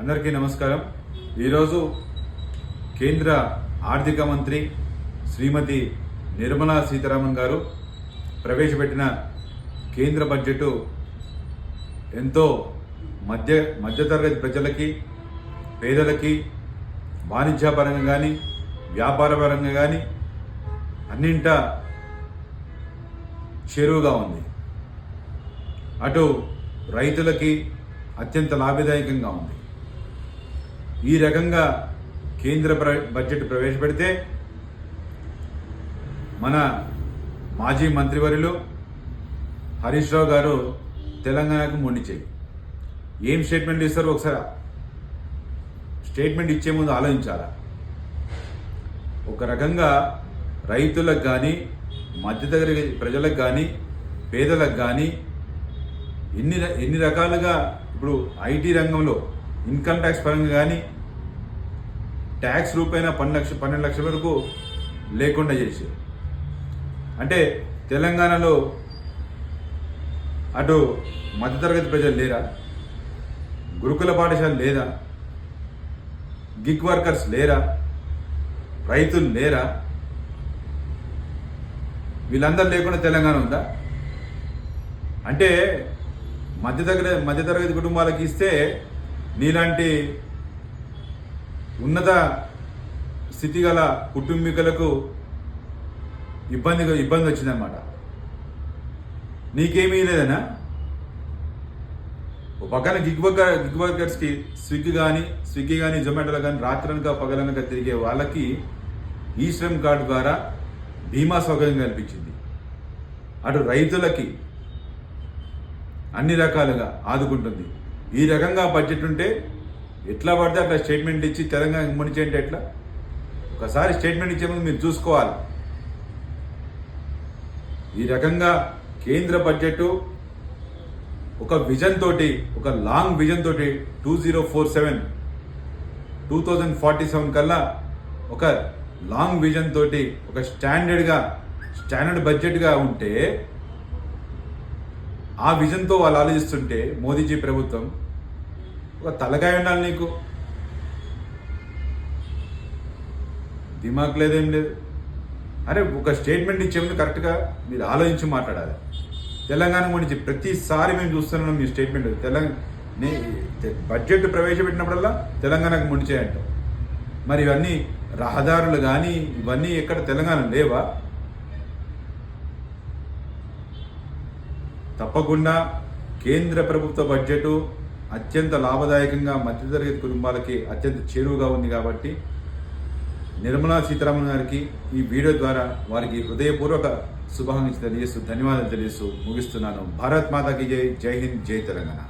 అందరికీ నమస్కారం. ఈరోజు కేంద్ర ఆర్థిక మంత్రి శ్రీమతి నిర్మలా సీతారామన్ గారు ప్రవేశపెట్టిన కేంద్ర బడ్జెట్ ఎంతో మధ్య మధ్యతరగతి ప్రజలకి పేదలకి వాణిజ్యపరంగా కానీ వ్యాపారపరంగా కానీ అన్నింట చేరువుగా ఉంది. అటు రైతులకి అత్యంత లాభదాయకంగా ఉంది. ఈ రకంగా కేంద్ర ప్ర- బడ్జెట్ ప్రవేశపెడితే మన మాజీ మంత్రివర్యులు హరీష్ రావు గారు తెలంగాణకు మొండిచేయి ఏం స్టేట్మెంట్ ఇస్తారు ఒకసారి? స్టేట్మెంట్ ఇచ్చే ముందు ఆలోచించాలా? ఒక రకంగా రైతులకు కానీ మధ్యతరగతి ప్రజలకు కానీ పేదలకు కానీ ఎన్ని ఎన్ని రకాలుగా ఇప్పుడు ఐటీ రంగంలో ఇన్కమ్ ట్యాక్స్ పరంగా కానీ ట్యాక్స్ రూపైన పన్నెండు లక్ష పన్నెండు లక్షల వరకు లేకుండా చేశారు అంటే తెలంగాణలో అటు మధ్యతరగతి ప్రజలు లేరా? గురుకుల పాఠశాల లేదా? గిగ్ వర్కర్స్ లేరా? రైతులు లేరా? వీళ్ళందరూ లేకుండా తెలంగాణ ఉందా? అంటే మధ్యతరగతి మధ్యతరగతి కుటుంబాలకు ఇస్తే నీలాంటి ఉన్నత స్థితి గల కుటుంబీకులకు ఇబ్బంది ఇబ్బంది వచ్చిందనమాట నీకేమీ లేదనా పక్కన గిగ్ వర్కర్ గిగ్ వర్కర్స్కి స్విగ్గీ కానీ స్విగ్గీ కానీ జొమాటోలో కానీ రాత్రనక పగలనక తిరిగే వాళ్ళకి ఈ శ్రమ్ కార్డు ద్వారా బీమా సౌకర్యం కల్పించింది. అటు రైతులకి అన్ని రకాలుగా ఆదుకుంటుంది. ఈ రకంగా బడ్జెట్ ఉంటే ఎట్లా పడితే అట్లా స్టేట్మెంట్ ఇచ్చి తెలంగాణ ఇమ్మని చేయండి ఎట్లా? ఒకసారి స్టేట్మెంట్ ఇచ్చే ముందు మీరు చూసుకోవాలి. ఈ రకంగా కేంద్ర బడ్జెట్ ఒక విజన్ తోటి ఒక లాంగ్ విజన్ తోటి two zero four seven two thousand forty seven కల్లా ఒక లాంగ్ విజన్ తోటి ఒక స్టాండర్డ్గా స్టాండర్డ్ బడ్జెట్గా ఉంటే ఆ విజన్తో వాళ్ళు ఆలోచిస్తుంటే మోదీజీ ప్రభుత్వం ఒక తలకాయ ఉండాలి నీకు. దిమాక్ లేదేం లేదు. అరే ఒక స్టేట్మెంట్ ఇచ్చే ముందు కరెక్ట్గా మీరు ఆలోచించి మాట్లాడాలి. తెలంగాణ గురించి ప్రతిసారి మేము చూస్తున్నాం మీ స్టేట్మెంట్. తెలంగాణ బడ్జెట్ ప్రవేశపెట్టినప్పుడల్లా తెలంగాణకు ముండి మరి ఇవన్నీ రహదారులు కానీ ఇవన్నీ ఎక్కడ తెలంగాణ లేవా? తప్పకుండా కేంద్ర ప్రభుత్వ బడ్జెటు అత్యంత లాభదాయకంగా మధ్యతరగతి కుటుంబాలకి అత్యంత చేరువుగా ఉంది కాబట్టి నిర్మలా సీతారామన్ గారికి ఈ వీడియో ద్వారా వారికి హృదయపూర్వక శుభాకాంక్షలు తెలియజేస్తూ ధన్యవాదాలు తెలియజేస్తూ ముగిస్తున్నాను. భారత్ మాతాకి జై జై హింద్ జై తెలంగాణ.